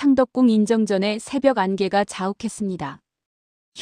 창덕궁 인정전의 새벽 안개가 자욱했습니다.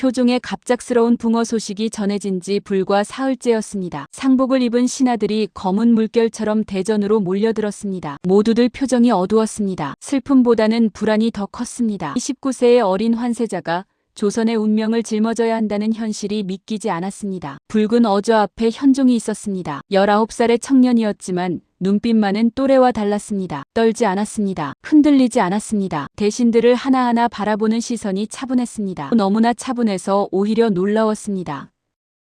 효종의 갑작스러운 붕어 소식이 전해진 지 불과 사흘째였습니다. 상복을 입은 신하들이 검은 물결처럼 대전으로 몰려들었습니다. 모두들 표정이 어두웠습니다. 슬픔보다는 불안이 더 컸습니다. 29세의 어린 환세자가 조선의 운명을 짊어져야 한다는 현실이 믿기지 않았습니다. 붉은 어저 앞에 현종이 있었습니다. 19살의 청년이었지만 눈빛만은 또래와 달랐습니다. 떨지 않았습니다. 흔들리지 않았습니다. 대신들을 하나하나 바라보는 시선이 차분했습니다. 너무나 차분해서 오히려 놀라웠습니다.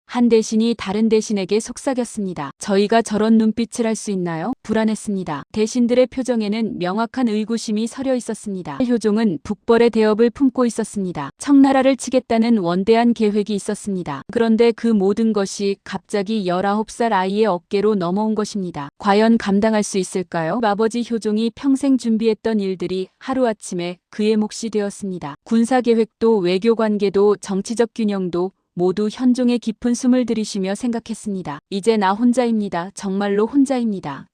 한 대신이 다른 대신에게 속삭였습니다. 저희가 저런 눈빛을 할 수 있나요? 불안했습니다. 대신들의 표정에는 명확한 의구심이 서려 있었습니다. 효종은 북벌의 대업을 품고 있었습니다. 청나라를 치겠다는 원대한 계획이 있었습니다. 그런데 그 모든 것이 갑자기 19살 아이의 어깨로 넘어온 것입니다. 과연 감당할 수 있을까요? 아버지 효종이 평생 준비했던 일들이 하루아침에 그의 몫이 되었습니다. 군사계획도 외교관계도 정치적 균형도 모두 현종의 깊은 숨을 들이쉬며 생각했습니다. 이제 나 혼자입니다. 정말로 혼자입니다.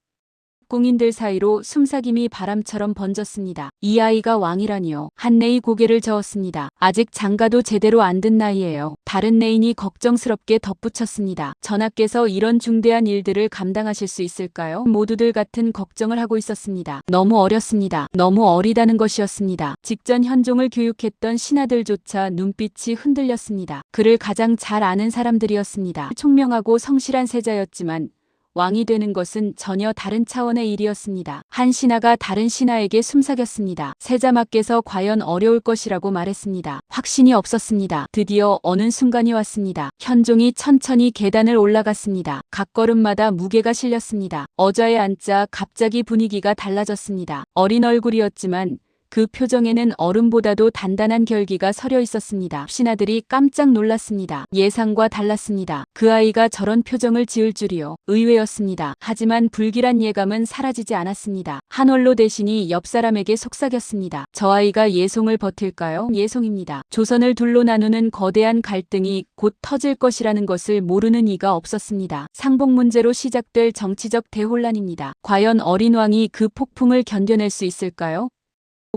공인들 사이로 숨삭임이 바람처럼 번졌습니다. 이 아이가 왕이라니요. 한내이 고개를 저었습니다. 아직 장가도 제대로 안 든 나이예요. 다른 내인이 걱정스럽게 덧붙였습니다. 전하께서 이런 중대한 일들을 감당하실 수 있을까요? 모두들 같은 걱정을 하고 있었습니다. 너무 어렸습니다. 너무 어리다는 것이었습니다. 직전 현종을 교육했던 신하들조차 눈빛이 흔들렸습니다. 그를 가장 잘 아는 사람들이었습니다. 총명하고 성실한 세자였지만 왕이 되는 것은 전혀 다른 차원의 일이었습니다. 한 신하가 다른 신하에게 숨삭였습니다. 세자마께서 과연 어려울 것이라고 말했습니다. 확신이 없었습니다. 드디어 어느 순간이 왔습니다. 현종이 천천히 계단을 올라갔습니다. 각 걸음마다 무게가 실렸습니다. 어자에 앉자 갑자기 분위기가 달라졌습니다. 어린 얼굴이었지만 그 표정에는 얼음보다도 단단한 결기가 서려 있었습니다. 신하들이 깜짝 놀랐습니다. 예상과 달랐습니다. 그 아이가 저런 표정을 지을 줄이요. 의외였습니다. 하지만 불길한 예감은 사라지지 않았습니다. 한월로 대신이 옆 사람에게 속삭였습니다. 저 아이가 예송을 버틸까요? 예송입니다. 조선을 둘로 나누는 거대한 갈등이 곧 터질 것이라는 것을 모르는 이가 없었습니다. 상복 문제로 시작될 정치적 대혼란입니다. 과연 어린 왕이 그 폭풍을 견뎌낼 수 있을까요?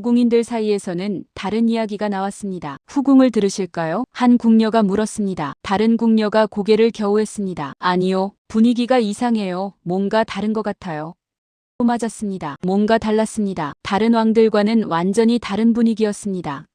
고궁인들 사이에서는 다른 이야기가 나왔습니다. 후궁을 들으실까요? 한 궁녀가 물었습니다. 다른 궁녀가 고개를 겨우했습니다. 아니요. 분위기가 이상해요. 뭔가 다른 것 같아요. 또 맞았습니다. 뭔가 달랐습니다. 다른 왕들과는 완전히 다른 분위기였습니다.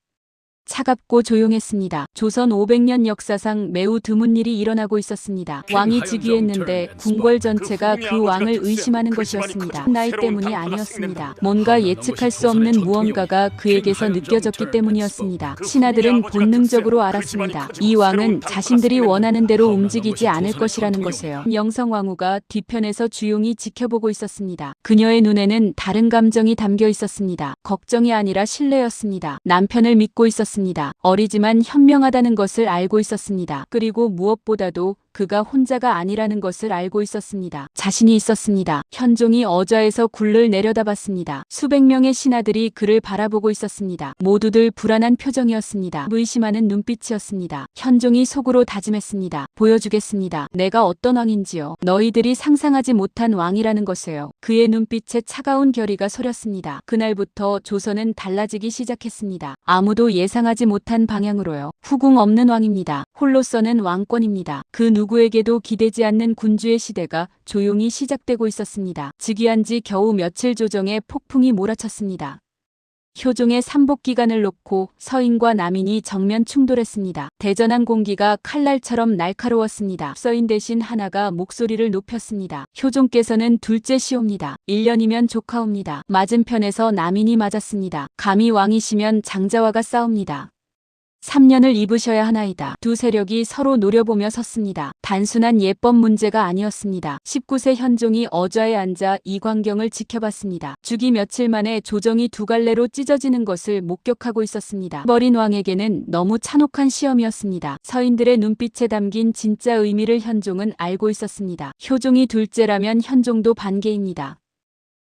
차갑고 조용했습니다. 조선 500년 역사상 매우 드문 일이 일어나고 있었습니다. 왕이 즉위했는데 궁궐 전체가 그 왕을 의심하는 것이었습니다. 나이 때문이 아니었습니다. 뭔가 예측할 수 없는 무언가가 그에게서 느껴졌기 때문이었습니다. 신하들은 본능적으로 알았습니다. 이 왕은 자신들이 원하는 대로 움직이지 않을 것이라는 것이에요. 영성왕후가 뒤편에서 주용히 지켜보고 있었습니다. 그녀의 눈에는 다른 감정이 담겨 있었습니다. 걱정이 아니라 신뢰였습니다. 남편을 믿고 있었습니다. 어리지만 현명하다는 것을 알고 있었습니다. 그리고 무엇보다도 그가 혼자가 아니라는 것을 알고 있었습니다. 자신이 있었습니다. 현종이 어좌에서 굴을 내려다봤습니다. 수백 명의 신하들이 그를 바라보고 있었습니다. 모두들 불안한 표정이었습니다. 의심하는 눈빛이었습니다. 현종이 속으로 다짐했습니다. 보여주겠습니다. 내가 어떤 왕인지요. 너희들이 상상하지 못한 왕이라는 것이에요. 그의 눈빛에 차가운 결의가 서렸습니다. 그날부터 조선은 달라지기 시작했습니다. 아무도 예상하지 못한 방향으로요. 후궁 없는 왕입니다. 홀로서는 왕권입니다. 그 누구 에게도 기대지 않는 군주의 시대가 조용히 시작되고 있었습니다. 즉위한 지 겨우 며칠 조정에 폭풍이 몰아쳤습니다. 효종의 삼복 기간을 놓고 서인과 남인이 정면 충돌했습니다. 대전한 공기가 칼날처럼 날카로웠습니다. 서인 대신 하나가 목소리를 높였습니다. 효종께서는 둘째 시옵니다. 1년이면 조카옵니다. 맞은편에서 남인이 맞았습니다. 감히 왕이시면 장자와가 싸웁니다. 3년을 입으셔야 하나이다. 두 세력이 서로 노려보며 섰습니다. 단순한 예법 문제가 아니었습니다. 19세 현종이 어좌에 앉아 이 광경을 지켜봤습니다. 주기 며칠 만에 조정이 두 갈래로 찢어지는 것을 목격하고 있었습니다. 머린 왕에게는 너무 찬혹한 시험이었습니다. 서인들의 눈빛에 담긴 진짜 의미를 현종은 알고 있었습니다. 효종이 둘째라면 현종도 반개입니다.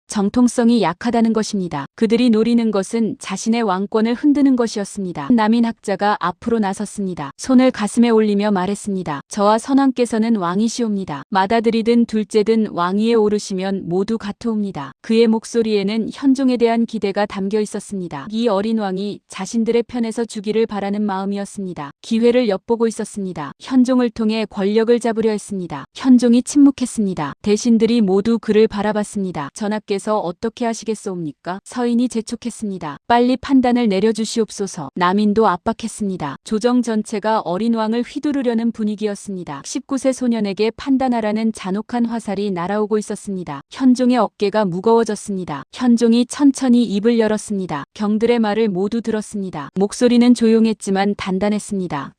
정통성이 약하다는 것입니다. 그들이 노리는 것은 자신의 왕권을 흔드는 것이었습니다. 남인 학자가 앞으로 나섰습니다. 손을 가슴에 올리며 말했습니다. 저와 선왕께서는 왕이시옵니다. 맏아들이든 둘째든 왕위에 오르시면 모두 같으옵니다. 그의 목소리에는 현종에 대한 기대가 담겨 있었습니다. 이 어린 왕이 자신들의 편에서 주기를 바라는 마음이었습니다. 기회를 엿보고 있었습니다. 현종을 통해 권력을 잡으려 했습니다. 현종이 침묵했습니다. 대신들이 모두 그를 바라봤습니다. 전하께서 어떻게 하시겠소옵니까? 서인이 재촉했습니다. 빨리 판단을 내려주시옵소서. 남인도 압박했습니다. 조정 전체가 어린 왕을 휘두르려는 분위기였습니다. 19세 소년에게 판단하라는 잔혹한 화살이 날아오고 있었습니다. 현종의 어깨가 무거워졌습니다. 현종이 천천히 입을 열었습니다. 경들의 말을 모두 들었습니다. 목소리는 조용했지만 단단했습니다.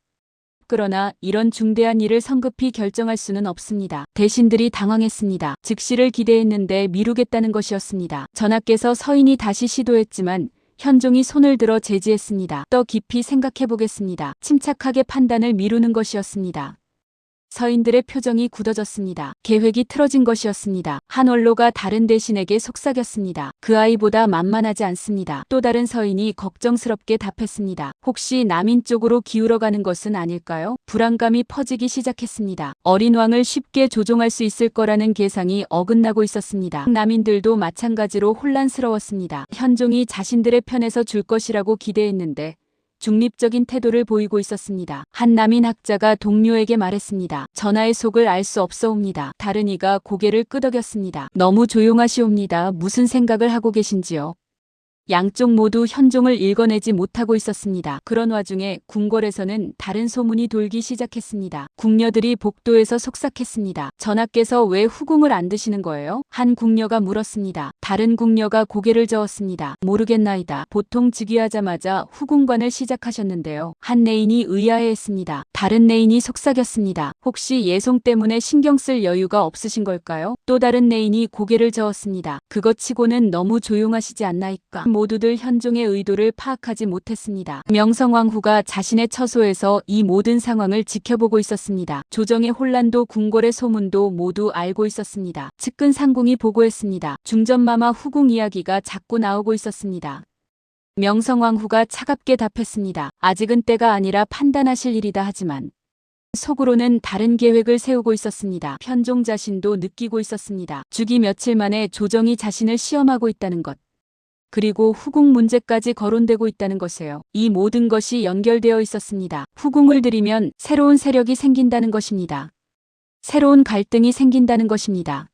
그러나 이런 중대한 일을 성급히 결정할 수는 없습니다. 대신들이 당황했습니다. 즉시를 기대했는데 미루겠다는 것이었습니다. 전하께서 서인이 다시 시도했지만 현종이 손을 들어 제지했습니다. 더 깊이 생각해 보겠습니다. 침착하게 판단을 미루는 것이었습니다. 서인들의 표정이 굳어졌습니다. 계획이 틀어진 것이었습니다. 한 원로가 다른 대신에게 속삭였습니다. 그 아이보다 만만하지 않습니다. 또 다른 서인이 걱정스럽게 답했습니다. 혹시 남인 쪽으로 기울어가는 것은 아닐까요? 불안감이 퍼지기 시작했습니다. 어린 왕을 쉽게 조종할 수 있을 거라는 계상이 어긋나고 있었습니다. 남인들도 마찬가지로 혼란스러웠습니다. 현종이 자신들의 편에서 줄 것이라고 기대했는데 중립적인 태도를 보이고 있었습니다. 한 남인 학자가 동료에게 말했습니다. 전하의 속을 알 수 없어옵니다. 다른 이가 고개를 끄덕였습니다. 너무 조용하시옵니다. 무슨 생각을 하고 계신지요? 양쪽 모두 현종을 읽어내지 못하고 있었습니다. 그런 와중에 궁궐에서는 다른 소문이 돌기 시작했습니다. 궁녀들이 복도에서 속삭했습니다. 전하께서 왜 후궁을 안 드시는 거예요? 한 궁녀가 물었습니다. 다른 궁녀가 고개를 저었습니다. 모르겠나이다. 보통 즉위하자마자 후궁관을 시작하셨는데요. 한 내인이 의아해했습니다. 다른 내인이 속삭였습니다. 혹시 예송 때문에 신경 쓸 여유가 없으신 걸까요? 또 다른 내인이 고개를 저었습니다. 그것 치고는 너무 조용하시지 않나이까? 모두들 현종의 의도를 파악하지 못했습니다. 명성왕후가 자신의 처소에서 이 모든 상황을 지켜보고 있었습니다. 조정의 혼란도 궁궐의 소문도 모두 알고 있었습니다. 측근 상궁이 보고했습니다. 중전마마 후궁 이야기가 자꾸 나오고 있었습니다. 명성왕후가 차갑게 답했습니다. 아직은 때가 아니라 판단하실 일이다 하지만 속으로는 다른 계획을 세우고 있었습니다. 현종 자신도 느끼고 있었습니다. 주기 며칠 만에 조정이 자신을 시험하고 있다는 것. 그리고 후궁 문제까지 거론되고 있다는 것이에요. 이 모든 것이 연결되어 있었습니다. 후궁을 들이면 새로운 세력이 생긴다는 것입니다. 새로운 갈등이 생긴다는 것입니다.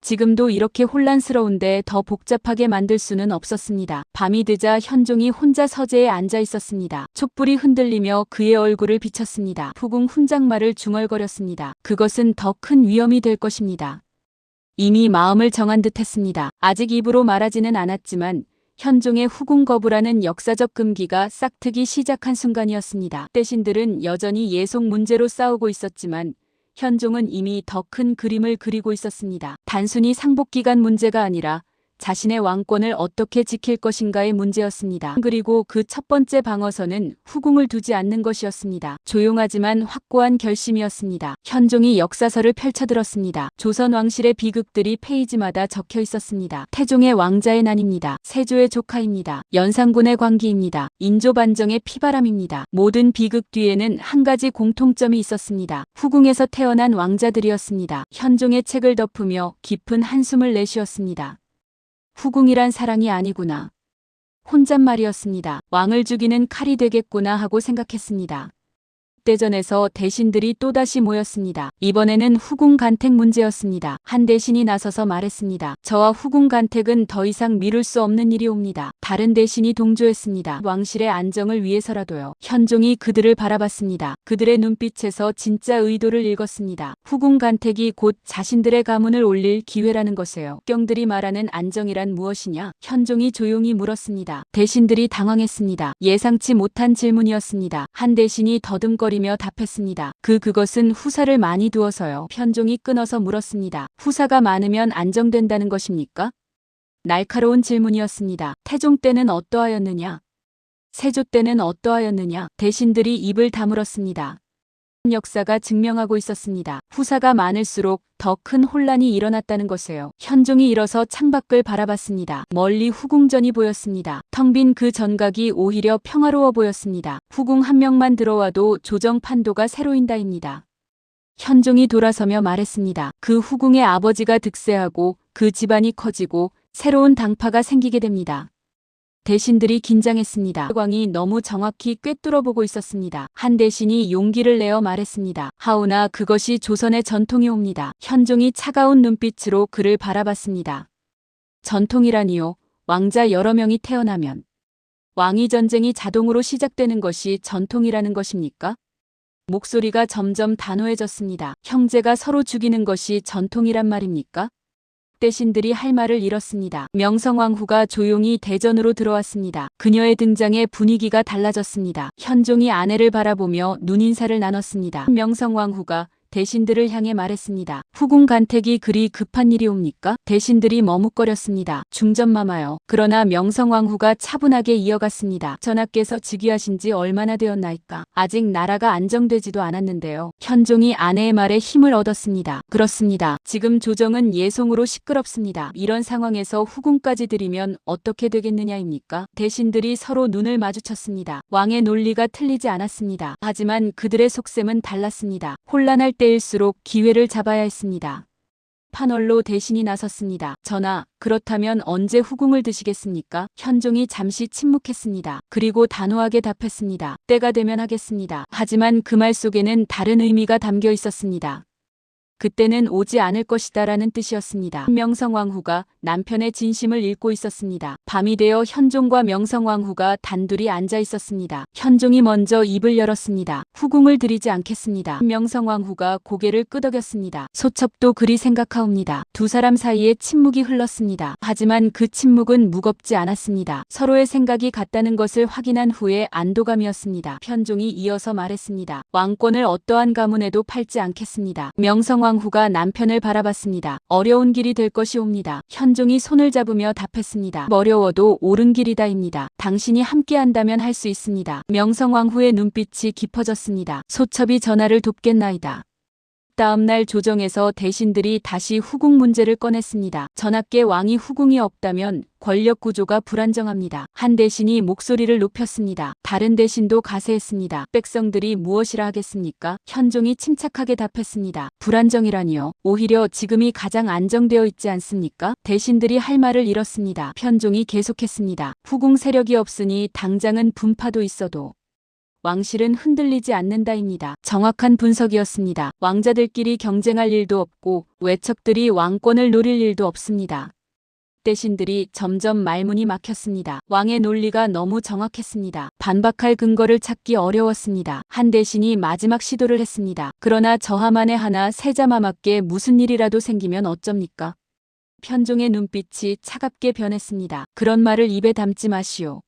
지금도 이렇게 혼란스러운데 더 복잡하게 만들 수는 없었습니다. 밤이 되자 현종이 혼자 서재에 앉아 있었습니다. 촛불이 흔들리며 그의 얼굴을 비쳤습니다. 후궁 훈장말을 중얼거렸습니다. 그것은 더 큰 위험이 될 것입니다. 이미 마음을 정한 듯 했습니다. 아직 입으로 말하지는 않았지만 현종의 후궁 거부라는 역사적 금기가 싹트기 시작한 순간이었습니다. 대신들은 여전히 예속 문제로 싸우고 있었지만 현종은 이미 더 큰 그림을 그리고 있었습니다. 단순히 상복기간 문제가 아니라 자신의 왕권을 어떻게 지킬 것인가의 문제였습니다. 그리고 그 첫 번째 방어선은 후궁을 두지 않는 것이었습니다. 조용하지만 확고한 결심이었습니다. 현종이 역사서를 펼쳐들었습니다. 조선 왕실의 비극들이 페이지마다 적혀 있었습니다. 태종의 왕자의 난입니다. 세조의 조카입니다. 연산군의 광기입니다. 인조 반정의 피바람입니다. 모든 비극 뒤에는 한 가지 공통점이 있었습니다. 후궁에서 태어난 왕자들이었습니다. 현종의 책을 덮으며 깊은 한숨을 내쉬었습니다. 후궁이란 사랑이 아니구나. 혼잣말이었습니다. 왕을 죽이는 칼이 되겠구나 하고 생각했습니다. 대전에서 대신들이 또다시 모였습니다. 이번에는 후궁 간택 문제였습니다. 한 대신이 나서서 말했습니다. 저와 후궁 간택은 더 이상 미룰 수 없는 일이 옵니다. 다른 대신이 동조했습니다. 왕실의 안정을 위해서라도요. 현종이 그들을 바라봤습니다. 그들의 눈빛에서 진짜 의도를 읽었습니다. 후궁 간택이 곧 자신들의 가문을 올릴 기회라는 것이에요. 경들이 말하는 안정이란 무엇이냐? 현종이 조용히 물었습니다. 대신들이 당황했습니다. 예상치 못한 질문이었습니다. 한 대신이 더듬거리 며 답했습니다. 그 그것은 후사를 많이 두어서요. 편종이 끊어서 물었습니다. 후사가 많으면 안정된다는 것입니까? 날카로운 질문이었습니다. 태종 때는 어떠하였느냐? 세조 때는 어떠하였느냐? 대신들이 입을 다물었습니다. 역사가 증명하고 있었습니다. 후사가 많을수록 더 큰 혼란이 일어났다는 것이에요. 현종이 일어서 창밖을 바라봤습니다. 멀리 후궁전이 보였습니다. 텅 빈 그 전각이 오히려 평화로워 보였습니다. 후궁 한 명만 들어와도 조정 판도가 새로인다입니다. 현종이 돌아서며 말했습니다. 그 후궁의 아버지가 득세하고 그 집안이 커지고 새로운 당파가 생기게 됩니다. 대신들이 긴장했습니다. 광이 너무 정확히 꿰뚫어 보고 있었습니다. 한 대신이 용기를 내어 말했습니다. 하오나 그것이 조선의 전통이 옵니다. 현종이 차가운 눈빛으로 그를 바라봤습니다. 전통이라니요. 왕자 여러 명이 태어나면 왕위 전쟁이 자동으로 시작되는 것이 전통이라는 것입니까? 목소리가 점점 단호해졌습니다. 형제가 서로 죽이는 것이 전통이란 말입니까? 대신들이 할 말을 잃었습니다. 명성왕후가 조용히 대전으로 들어왔습니다. 그녀의 등장에 분위기가 달라졌습니다. 현종이 아내를 바라보며 눈인사를 나눴습니다. 명성왕후가 대신들을 향해 말했습니다. 후궁 간택이 그리 급한 일이 옵니까? 대신들이 머뭇거렸습니다. 중전마마요. 그러나 명성왕후가 차분하게 이어갔습니다. 전하께서 즉위하신 지 얼마나 되었나이까? 아직 나라가 안정되지도 않았는데요. 현종이 아내의 말에 힘을 얻었습니다. 그렇습니다. 지금 조정은 예송으로 시끄럽습니다. 이런 상황에서 후궁까지 들이면 어떻게 되겠느냐입니까? 대신들이 서로 눈을 마주쳤습니다. 왕의 논리가 틀리지 않았습니다. 하지만 그들의 속셈은 달랐습니다. 혼란할 때 일수록 기회를 잡아야 했습니다. 판월로 대신이 나섰습니다. 전하, 그렇다면 언제 후궁을 드시겠습니까? 현종이 잠시 침묵했습니다. 그리고 단호하게 답했습니다. 때가 되면 하겠습니다. 하지만 그 말 속에는 다른 의미가 담겨 있었습니다. 그때는 오지 않을 것이다라는 뜻이었습니다. 명성왕후가 남편의 진심을 읽고 있었습니다. 밤이 되어 현종과 명성왕후가 단둘이 앉아 있었습니다. 현종이 먼저 입을 열었습니다. 후궁을 드리지 않겠습니다. 명성왕후가 고개를 끄덕였습니다. 소첩도 그리 생각하옵니다. 두 사람 사이에 침묵이 흘렀습니다. 하지만 그 침묵은 무겁지 않았습니다. 서로의 생각이 같다는 것을 확인한 후에 안도감이었습니다. 현종이 이어서 말했습니다. 왕권을 어떠한 가문에도 팔지 않겠습니다. 명성 왕 후가 남편을 바라봤습니다. 어려운 길이 될 것이옵니다. 현종이 손을 잡으며 답했습니다. 어려워도 옳은 길이다입니다. 당신이 함께한다면 할 수 있습니다. 명성왕후의 눈빛이 깊어졌습니다. 소첩이 전하를 돕겠나이다. 다음날 조정에서 대신들이 다시 후궁 문제를 꺼냈습니다. 전하께 왕이 후궁이 없다면 권력 구조가 불안정합니다. 한 대신이 목소리를 높였습니다. 다른 대신도 가세했습니다. 백성들이 무엇이라 하겠습니까? 현종이 침착하게 답했습니다. 불안정이라니요. 오히려 지금이 가장 안정되어 있지 않습니까? 대신들이 할 말을 잃었습니다. 현종이 계속했습니다. 후궁 세력이 없으니 당장은 분파도 있어도 왕실은 흔들리지 않는다입니다. 정확한 분석이었습니다. 왕자들끼리 경쟁할 일도 없고 외척들이 왕권을 노릴 일도 없습니다. 대신들이 점점 말문이 막혔습니다. 왕의 논리가 너무 정확했습니다. 반박할 근거를 찾기 어려웠습니다. 한 대신이 마지막 시도를 했습니다. 그러나 저하만에 하나 세자마맞게 무슨 일이라도 생기면 어쩝니까? 편종의 눈빛이 차갑게 변했습니다. 그런 말을 입에 담지 마시오.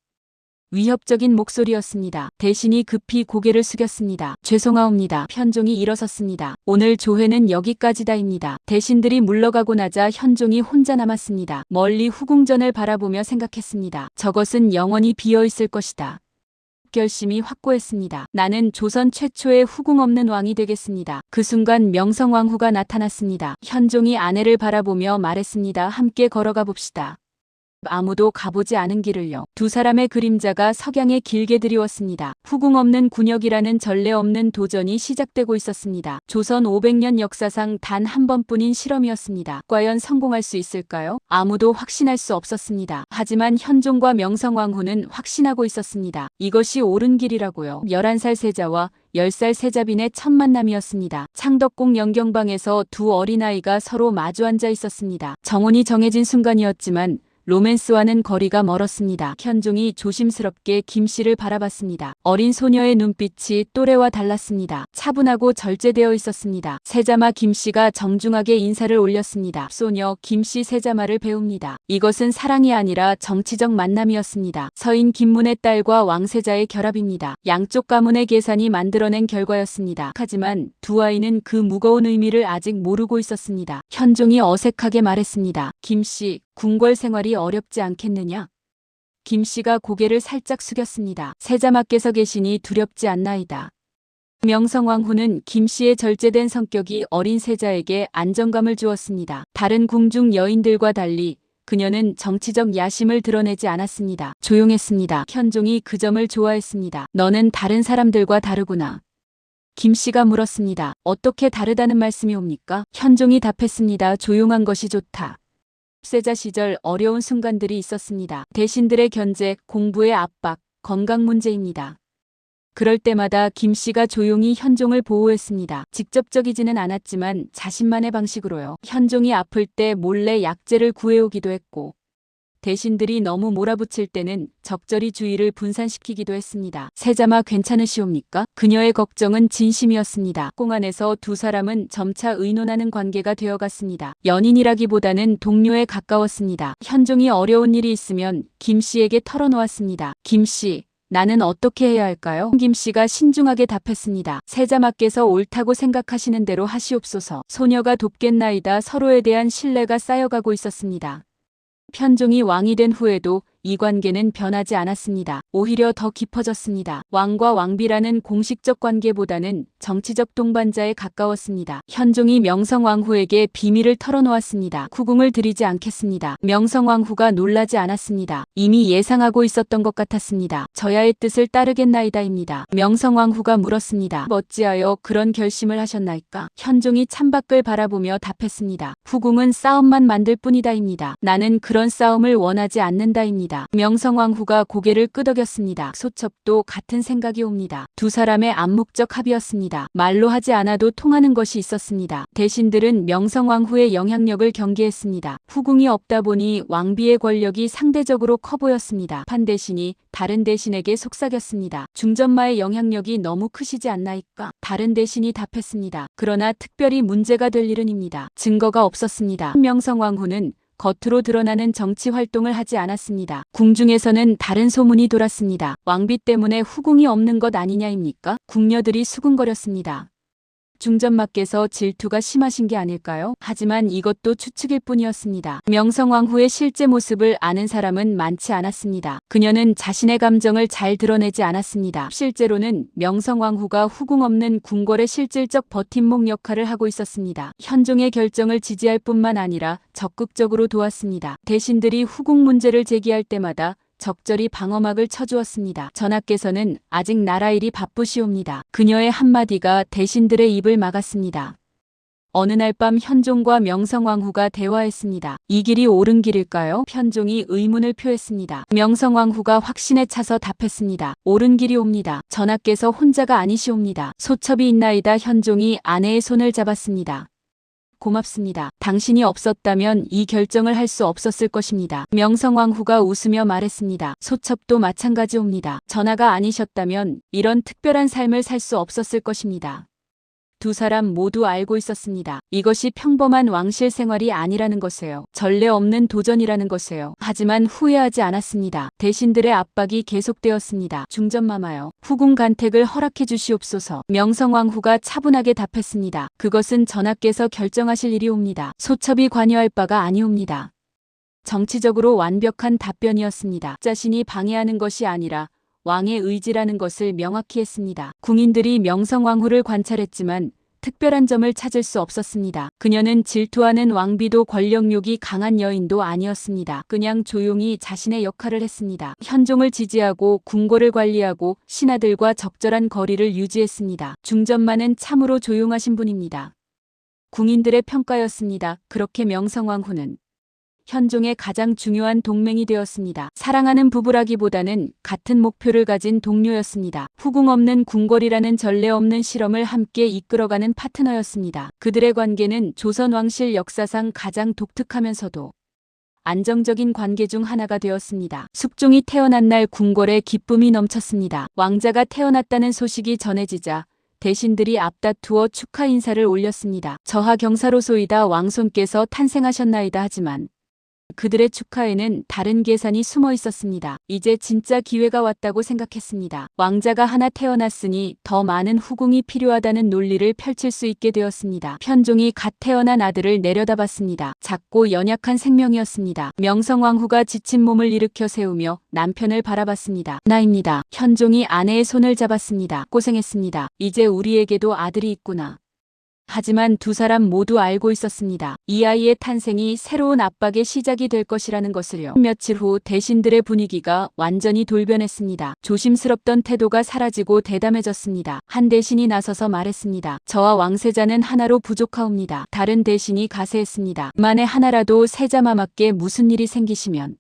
위협적인 목소리였습니다. 대신이 급히 고개를 숙였습니다. 죄송하옵니다. 편종이 일어섰습니다. 오늘 조회는 여기까지다입니다. 대신들이 물러가고 나자 현종이 혼자 남았습니다. 멀리 후궁전을 바라보며 생각했습니다. 저것은 영원히 비어 있을 것이다. 결심이 확고했습니다. 나는 조선 최초의 후궁 없는 왕이 되겠습니다. 그 순간 명성왕후가 나타났습니다. 현종이 아내를 바라보며 말했습니다. 함께 걸어가 봅시다. 아무도 가보지 않은 길을요. 두 사람의 그림자가 석양에 길게 드리웠습니다. 후궁 없는 군역이라는 전례 없는 도전이 시작되고 있었습니다. 조선 500년 역사상 단 한 번뿐인 실험이었습니다. 과연 성공할 수 있을까요? 아무도 확신할 수 없었습니다. 하지만 현종과 명성왕후는 확신하고 있었습니다. 이것이 옳은 길이라고요. 11살 세자와 10살 세자빈의 첫 만남이었습니다. 창덕궁 영경방에서 두 어린아이가 서로 마주 앉아 있었습니다. 정혼이 정해진 순간이었지만 로맨스와는 거리가 멀었습니다. 현종이 조심스럽게 김 씨를 바라봤습니다. 어린 소녀의 눈빛이 또래와 달랐습니다. 차분하고 절제되어 있었습니다. 세자마 김 씨가 정중하게 인사를 올렸습니다. 소녀 김씨 세자마를 배웁니다. 이것은 사랑이 아니라 정치적 만남이었습니다. 서인 김문의 딸과 왕세자의 결합입니다. 양쪽 가문의 계산이 만들어낸 결과였습니다. 하지만 두 아이는 그 무거운 의미를 아직 모르고 있었습니다. 현종이 어색하게 말했습니다. 김 씨, 궁궐 생활이 어렵지 않겠느냐? 김 씨가 고개를 살짝 숙였습니다. 세자마께서 계시니 두렵지 않나이다. 명성왕후는 김 씨의 절제된 성격이 어린 세자에게 안정감을 주었습니다. 다른 궁중 여인들과 달리 그녀는 정치적 야심을 드러내지 않았습니다. 조용했습니다. 현종이 그 점을 좋아했습니다. 너는 다른 사람들과 다르구나. 김 씨가 물었습니다. 어떻게 다르다는 말씀이 옵니까? 현종이 답했습니다. 조용한 것이 좋다. 세자 시절 어려운 순간들이 있었습니다. 대신들의 견제, 공부의 압박, 건강 문제입니다. 그럴 때마다 김 씨가 조용히 현종을 보호했습니다. 직접적이지는 않았지만 자신만의 방식으로요. 현종이 아플 때 몰래 약재를 구해오기도 했고 대신들이 너무 몰아붙일 때는 적절히 주의를 분산시키기도 했습니다. 세자마 괜찮으시옵니까? 그녀의 걱정은 진심이었습니다. 공안에서 두 사람은 점차 의논하는 관계가 되어갔습니다. 연인이라기보다는 동료에 가까웠습니다. 현종이 어려운 일이 있으면 김 씨에게 털어놓았습니다. 김 씨, 나는 어떻게 해야 할까요? 김 씨가 신중하게 답했습니다. 세자마께서 옳다고 생각하시는 대로 하시옵소서. 소녀가 돕겠나이다 서로에 대한 신뢰가 쌓여가고 있었습니다. 편종이 왕이 된 후에도 이 관계는 변하지 않았습니다. 오히려 더 깊어졌습니다. 왕과 왕비라는 공식적 관계보다는 정치적 동반자에 가까웠습니다. 현종이 명성왕후에게 비밀을 털어놓았습니다. 후궁을 드리지 않겠습니다. 명성왕후가 놀라지 않았습니다. 이미 예상하고 있었던 것 같았습니다. 저야의 뜻을 따르겠나이다입니다. 명성왕후가 물었습니다. 어찌하여 그런 결심을 하셨나이까? 현종이 창밖을 바라보며 답했습니다. 후궁은 싸움만 만들 뿐이다입니다. 나는 그런 싸움을 원하지 않는다입니다. 명성왕후가 고개를 끄덕였습니다. 소첩도 같은 생각이 옵니다. 두 사람의 암묵적 합의였습니다. 말로 하지 않아도 통하는 것이 있었습니다. 대신들은 명성왕후의 영향력을 경계했습니다. 후궁이 없다 보니 왕비의 권력이 상대적으로 커 보였습니다. 판 대신이 다른 대신에게 속삭였습니다. 중전마의 영향력이 너무 크시지 않나이까? 다른 대신이 답했습니다. 그러나 특별히 문제가 될 일은 입니다. 증거가 없었습니다. 명성왕후는 겉으로 드러나는 정치 활동을 하지 않았습니다. 궁중에서는 다른 소문이 돌았습니다. 왕비 때문에 후궁이 없는 것 아니냐입니까? 궁녀들이 수군거렸습니다. 중전마께서 질투가 심하신 게 아닐까요? 하지만 이것도 추측일 뿐이었습니다. 명성왕후의 실제 모습을 아는 사람은 많지 않았습니다. 그녀는 자신의 감정을 잘 드러내지 않았습니다. 실제로는 명성왕후가 후궁 없는 궁궐의 실질적 버팀목 역할을 하고 있었습니다. 현종의 결정을 지지할 뿐만 아니라 적극적으로 도왔습니다. 대신들이 후궁 문제를 제기할 때마다 적절히 방어막을 쳐주었습니다. 전하께서는 아직 나라 일이 바쁘시옵니다. 그녀의 한마디가 대신들의 입을 막았습니다. 어느 날 밤 현종과 명성왕후가 대화했습니다. 이 길이 옳은 길일까요? 편종이 의문을 표했습니다. 명성왕후가 확신에 차서 답했습니다. 옳은 길이 옵니다. 전하께서 혼자가 아니시옵니다. 소첩이 있나이다 현종이 아내의 손을 잡았습니다. 고맙습니다. 당신이 없었다면 이 결정을 할 수 없었을 것입니다. 명성왕후가 웃으며 말했습니다. 소첩도 마찬가지옵니다. 전하가 아니셨다면 이런 특별한 삶을 살 수 없었을 것입니다. 두 사람 모두 알고 있었습니다. 이것이 평범한 왕실 생활이 아니라는 것이에요. 전례 없는 도전이라는 것이에요. 하지만 후회하지 않았습니다. 대신들의 압박이 계속되었습니다. 중전마마요. 후궁 간택을 허락해 주시옵소서. 명성왕후가 차분하게 답했습니다. 그것은 전하께서 결정하실 일이옵니다. 소첩이 관여할 바가 아니옵니다. 정치적으로 완벽한 답변이었습니다. 자신이 방해하는 것이 아니라 왕의 의지라는 것을 명확히 했습니다. 궁인들이 명성왕후를 관찰했지만 특별한 점을 찾을 수 없었습니다. 그녀는 질투하는 왕비도 권력욕이 강한 여인도 아니었습니다. 그냥 조용히 자신의 역할을 했습니다. 현종을 지지하고 궁궐을 관리하고 신하들과 적절한 거리를 유지했습니다. 중전마는 참으로 조용하신 분입니다. 궁인들의 평가였습니다. 그렇게 명성왕후는 현종의 가장 중요한 동맹이 되었습니다. 사랑하는 부부라기보다는 같은 목표를 가진 동료였습니다. 후궁 없는 궁궐이라는 전례 없는 실험을 함께 이끌어가는 파트너였습니다. 그들의 관계는 조선 왕실 역사상 가장 독특하면서도 안정적인 관계 중 하나가 되었습니다. 숙종이 태어난 날 궁궐에 기쁨이 넘쳤습니다. 왕자가 태어났다는 소식이 전해지자 대신들이 앞다투어 축하 인사를 올렸습니다. 저하 경사로소이다 왕손께서 탄생하셨나이다 하지만 그들의 축하에는 다른 계산이 숨어 있었습니다. 이제 진짜 기회가 왔다고 생각했습니다. 왕자가 하나 태어났으니 더 많은 후궁이 필요하다는 논리를 펼칠 수 있게 되었습니다. 편종이 갓 태어난 아들을 내려다봤습니다. 작고 연약한 생명이었습니다. 명성왕후가 지친 몸을 일으켜 세우며 남편을 바라봤습니다. 나입니다. 현종이 아내의 손을 잡았습니다. 고생했습니다. 이제 우리에게도 아들이 있구나. 하지만 두 사람 모두 알고 있었습니다. 이 아이의 탄생이 새로운 압박의 시작이 될 것이라는 것을요. 며칠 후 대신들의 분위기가 완전히 돌변했습니다. 조심스럽던 태도가 사라지고 대담해졌습니다. 한 대신이 나서서 말했습니다. 저와 왕세자는 하나로 부족하옵니다. 다른 대신이 가세했습니다. 만에 하나라도 세자마마께 무슨 일이 생기시면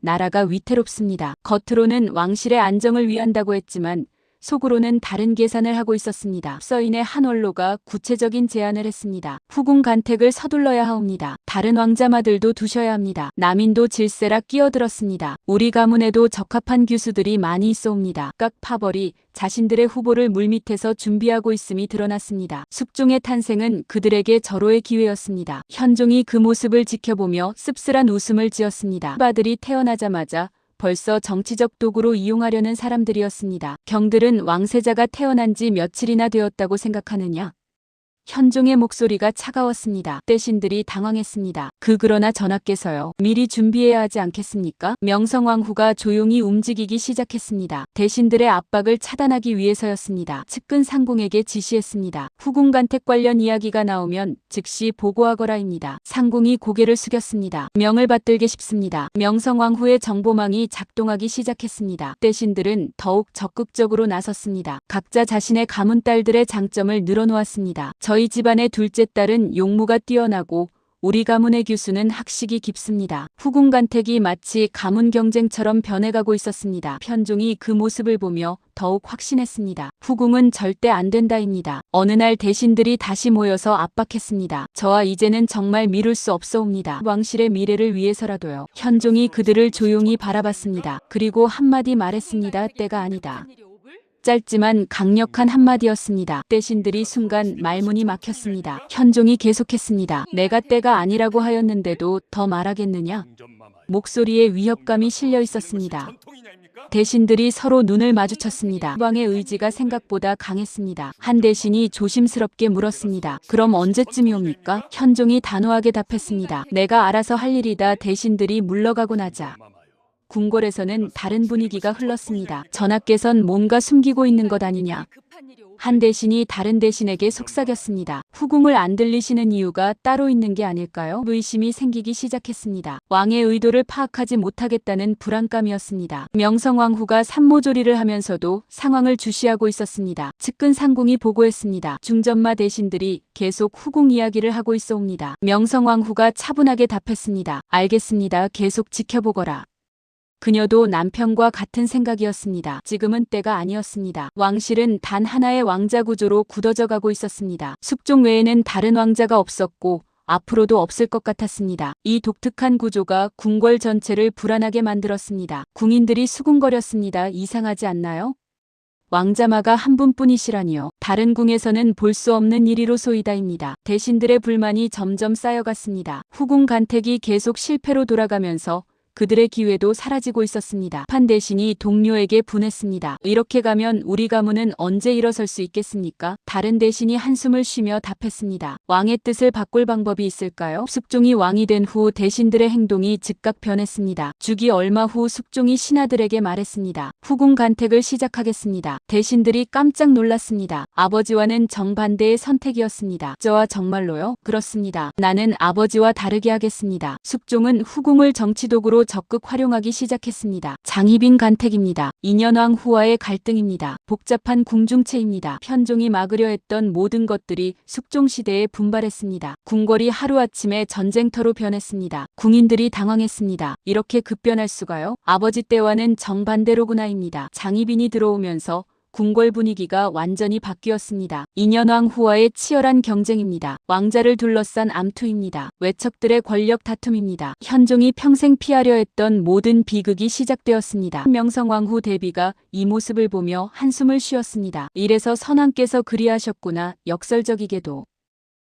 나라가 위태롭습니다. 겉으로는 왕실의 안정을 위한다고 했지만 속으로는 다른 계산을 하고 있었습니다. 서인의 한 원로가 구체적인 제안을 했습니다. 후궁 간택을 서둘러야 하옵니다. 다른 왕자마들도 두셔야 합니다. 남인도 질세라 끼어들었습니다. 우리 가문에도 적합한 교수들이 많이 있어옵니다. 깍 파벌이 자신들의 후보를 물밑에서 준비하고 있음이 드러났습니다. 숙종의 탄생은 그들에게 절호의 기회였습니다. 현종이 그 모습을 지켜보며 씁쓸한 웃음을 지었습니다. 아들이 태어나자마자 벌써 정치적 도구로 이용하려는 사람들이었습니다. 경들은 왕세자가 태어난 지 며칠이나 되었다고 생각하느냐? 현종의 목소리가 차가웠습니다. 대신들이 당황했습니다. 그 그러나 전하께서요. 미리 준비해야 하지 않겠습니까? 명성왕후가 조용히 움직이기 시작했습니다. 대신들의 압박을 차단하기 위해서였습니다. 측근 상궁에게 지시했습니다. 후궁 간택 관련 이야기가 나오면 즉시 보고하거라입니다. 상궁이 고개를 숙였습니다. 명을 받들게 싶습니다. 명성왕후의 정보망이 작동하기 시작했습니다. 대신들은 더욱 적극적으로 나섰습니다. 각자 자신의 가문 딸들의 장점을 늘어놓았습니다. 저희 집안의 둘째 딸은 용무가 뛰어나고 우리 가문의 교수는 학식이 깊습니다. 후궁 간택이 마치 가문 경쟁처럼 변해가고 있었습니다. 편종이 그 모습을 보며 더욱 확신했습니다. 후궁은 절대 안 된다입니다. 어느 날 대신들이 다시 모여서 압박했습니다. 저와 이제는 정말 미룰 수 없사옵니다. 왕실의 미래를 위해서라도요. 현종이 그들을 조용히 바라봤습니다. 그리고 한마디 말했습니다. 때가 아니다. 짧지만 강력한 한마디였습니다. 대신들이 순간 말문이 막혔습니다. 현종이 계속했습니다. 내가 때가 아니라고 하였는데도 더 말하겠느냐? 목소리에 위협감이 실려 있었습니다. 대신들이 서로 눈을 마주쳤습니다. 왕의 의지가 생각보다 강했습니다. 한 대신이 조심스럽게 물었습니다. 그럼 언제쯤이 옵니까? 현종이 단호하게 답했습니다. 내가 알아서 할 일이다. 대신들이 물러가고 나자. 궁궐에서는 다른 분위기가 흘렀습니다. 전하께선 뭔가 숨기고 있는 것 아니냐. 한 대신이 다른 대신에게 속삭였습니다. 후궁을 안 들리시는 이유가 따로 있는 게 아닐까요? 의심이 생기기 시작했습니다. 왕의 의도를 파악하지 못하겠다는 불안감이었습니다. 명성왕후가 산모조리를 하면서도 상황을 주시하고 있었습니다. 측근 상궁이 보고했습니다. 중전마 대신들이 계속 후궁 이야기를 하고 있어옵니다. 명성왕후가 차분하게 답했습니다. 알겠습니다. 계속 지켜보거라. 그녀도 남편과 같은 생각이었습니다. 지금은 때가 아니었습니다. 왕실은 단 하나의 왕자 구조로 굳어져 가고 있었습니다. 숙종 외에는 다른 왕자가 없었고 앞으로도 없을 것 같았습니다. 이 독특한 구조가 궁궐 전체를 불안하게 만들었습니다. 궁인들이 수군거렸습니다. 이상하지 않나요? 왕자마가 한 분뿐이시라니요. 다른 궁에서는 볼 수 없는 일이로소이다입니다. 대신들의 불만이 점점 쌓여갔습니다. 후궁 간택이 계속 실패로 돌아가면서 그들의 기회도 사라지고 있었습니다. 판 대신이 동료에게 분했습니다. 이렇게 가면 우리 가문은 언제 일어설 수 있겠습니까? 다른 대신이 한숨을 쉬며 답했습니다. 왕의 뜻을 바꿀 방법이 있을까요? 숙종이 왕이 된 후 대신들의 행동이 즉각 변했습니다. 주기 얼마 후 숙종이 신하들에게 말했습니다. 후궁 간택을 시작하겠습니다. 대신들이 깜짝 놀랐습니다. 아버지와는 정반대의 선택이었습니다. 저와 정말로요? 그렇습니다. 나는 아버지와 다르게 하겠습니다. 숙종은 후궁을 정치도구로 적극 활용하기 시작했습니다. 장희빈 간택입니다. 인현왕 후와의 갈등입니다. 복잡한 궁중체입니다. 편종이 막으려 했던 모든 것들이 숙종시대에 분발했습니다. 궁궐이 하루아침에 전쟁터로 변했습니다. 궁인들이 당황했습니다. 이렇게 급변할 수가요? 아버지 때와는 정반대로구나입니다. 장희빈이 들어오면서 궁궐 분위기가 완전히 바뀌었습니다. 인현왕 후와의 치열한 경쟁입니다. 왕자를 둘러싼 암투입니다. 외척들의 권력 다툼입니다. 현종이 평생 피하려 했던 모든 비극이 시작되었습니다. 명성왕 후 대비가 이 모습을 보며 한숨을 쉬었습니다. 이래서 선왕께서 그리하셨구나. 역설적이게도.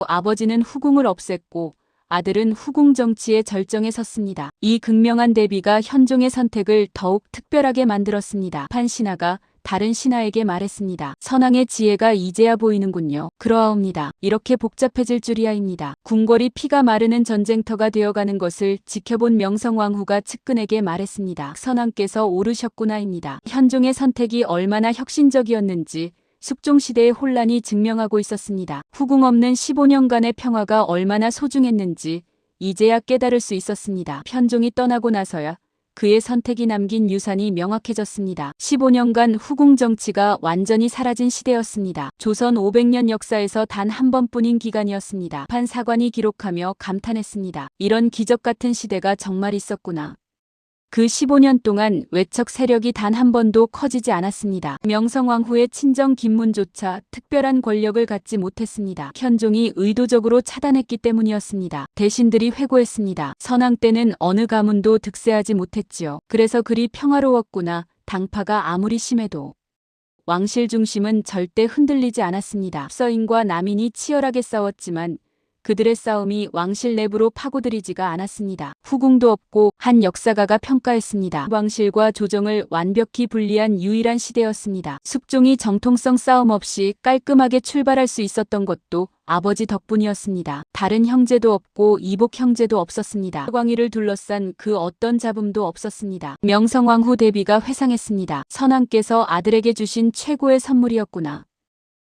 아버지는 후궁을 없앴고 아들은 후궁 정치의 절정에 섰습니다. 이 극명한 대비가 현종의 선택을 더욱 특별하게 만들었습니다. 판신하가 다른 신하에게 말했습니다. 선왕의 지혜가 이제야 보이는군요. 그러하옵니다. 이렇게 복잡해질 줄이야입니다. 궁궐이 피가 마르는 전쟁터가 되어가는 것을 지켜본 명성왕후가 측근에게 말했습니다. 선왕께서 오르셨구나입니다. 현종의 선택이 얼마나 혁신적이었는지 숙종시대의 혼란이 증명하고 있었습니다. 후궁 없는 15년간의 평화가 얼마나 소중했는지 이제야 깨달을 수 있었습니다. 현종이 떠나고 나서야 그의 선택이 남긴 유산이 명확해졌습니다. 15년간 후궁 정치가 완전히 사라진 시대였습니다. 조선 500년 역사에서 단 한 번뿐인 기간이었습니다. 판 사관이 기록하며 감탄했습니다. 이런 기적 같은 시대가 정말 있었구나. 그 15년 동안 외척 세력이 단 한 번도 커지지 않았습니다. 명성왕후의 친정 김문조차 특별한 권력을 갖지 못했습니다. 현종이 의도적으로 차단했기 때문이었습니다. 대신들이 회고했습니다. 선왕 때는 어느 가문도 득세하지 못했지요. 그래서 그리 평화로웠구나. 당파가 아무리 심해도. 왕실 중심은 절대 흔들리지 않았습니다. 서인과 남인이 치열하게 싸웠지만 그들의 싸움이 왕실 내부로 파고들이지가 않았습니다. 후궁도 없고 한 역사가가 평가했습니다. 왕실과 조정을 완벽히 분리한 유일한 시대였습니다. 숙종이 정통성 싸움 없이 깔끔하게 출발할 수 있었던 것도 아버지 덕분이었습니다. 다른 형제도 없고 이복 형제도 없었습니다. 광희를 둘러싼 그 어떤 잡음도 없었습니다. 명성왕후 대비가 회상했습니다. 선왕께서 아들에게 주신 최고의 선물이었구나.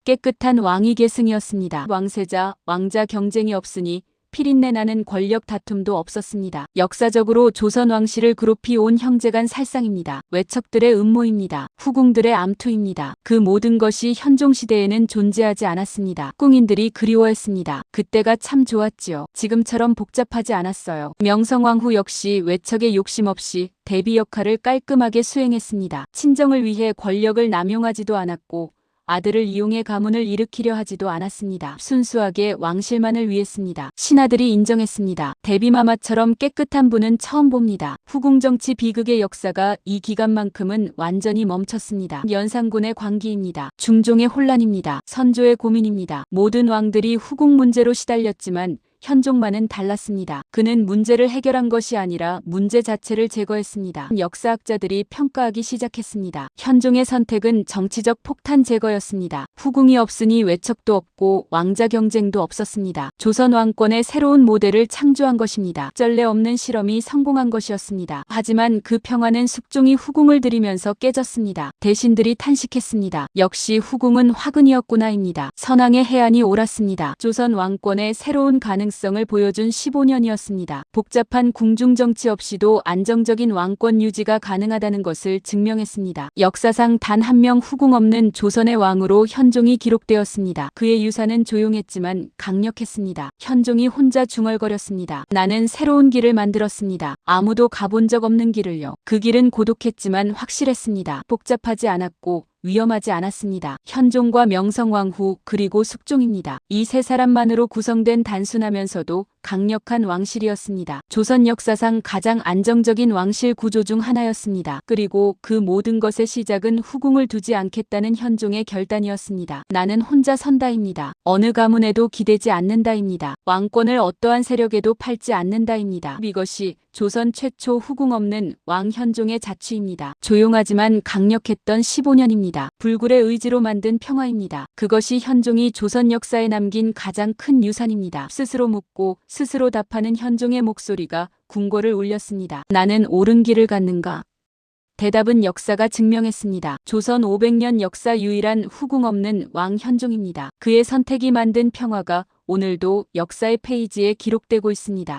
깨끗한 왕위 계승이었습니다. 왕세자, 왕자 경쟁이 없으니 피린내 나는 권력 다툼도 없었습니다. 역사적으로 조선 왕실을 그룹이 온 형제간 살상입니다. 외척들의 음모입니다. 후궁들의 암투입니다. 그 모든 것이 현종 시대에는 존재하지 않았습니다. 궁인들이 그리워했습니다. 그때가 참 좋았지요. 지금처럼 복잡하지 않았어요. 명성왕후 역시 외척의 욕심 없이 대비 역할을 깔끔하게 수행했습니다. 친정을 위해 권력을 남용하지도 않았고 아들을 이용해 가문을 일으키려 하지도 않았습니다. 순수하게 왕실만을 위했습니다. 신하들이 인정했습니다. 데비마마처럼 깨끗한 분은 처음 봅니다. 후궁정치 비극의 역사가 이 기간만큼은 완전히 멈췄습니다. 연산군의 광기입니다. 중종의 혼란입니다. 선조의 고민입니다. 모든 왕들이 후궁 문제로 시달렸지만 현종만은 달랐습니다. 그는 문제를 해결한 것이 아니라 문제 자체를 제거했습니다. 역사학자들이 평가하기 시작했습니다. 현종의 선택은 정치적 폭탄 제거였습니다. 후궁이 없으니 외척도 없고 왕자 경쟁도 없었습니다. 조선 왕권의 새로운 모델을 창조한 것입니다. 전례 없는 실험이 성공한 것이었습니다. 하지만 그 평화는 숙종이 후궁을 들이면서 깨졌습니다. 대신들이 탄식했습니다. 역시 후궁은 화근이었구나입니다. 선왕의 해안이 옳았습니다. 조선 왕권의 새로운 가능성 가능성을 보여준 15년이었습니다. 복잡한 궁중 정치 없이도 안정적인 왕권 유지가 가능하다는 것을 증명했습니다. 역사상 단 한 명 후궁 없는 조선의 왕으로 현종이 기록되었습니다. 그의 유산은 조용했지만 강력했습니다. 현종이 혼자 중얼거렸습니다. 나는 새로운 길을 만들었습니다. 아무도 가본 적 없는 길을요. 그 길은 고독했지만 확실했습니다. 복잡하지 않았고 위험하지 않았습니다. 현종과 명성왕후 그리고 숙종입니다. 이 세 사람만으로 구성된 단순하면서도 강력한 왕실이었습니다. 조선 역사상 가장 안정적인 왕실 구조 중 하나였습니다. 그리고 그 모든 것의 시작은 후궁을 두지 않겠다는 현종의 결단이었습니다. 나는 혼자 선다입니다. 어느 가문에도 기대지 않는다입니다. 왕권을 어떠한 세력에도 팔지 않는다입니다. 이것이 조선 최초 후궁 없는 왕 현종의 자취입니다. 조용하지만 강력했던 15년입니다. 불굴의 의지로 만든 평화입니다. 그것이 현종이 조선 역사에 남긴 가장 큰 유산입니다. 스스로 묻고 스스로 답하는 현종의 목소리가 궁궐을 울렸습니다. 나는 옳은 길을 갔는가? 대답은 역사가 증명했습니다. 조선 500년 역사 유일한 후궁 없는 왕 현종입니다. 그의 선택이 만든 평화가 오늘도 역사의 페이지에 기록되고 있습니다.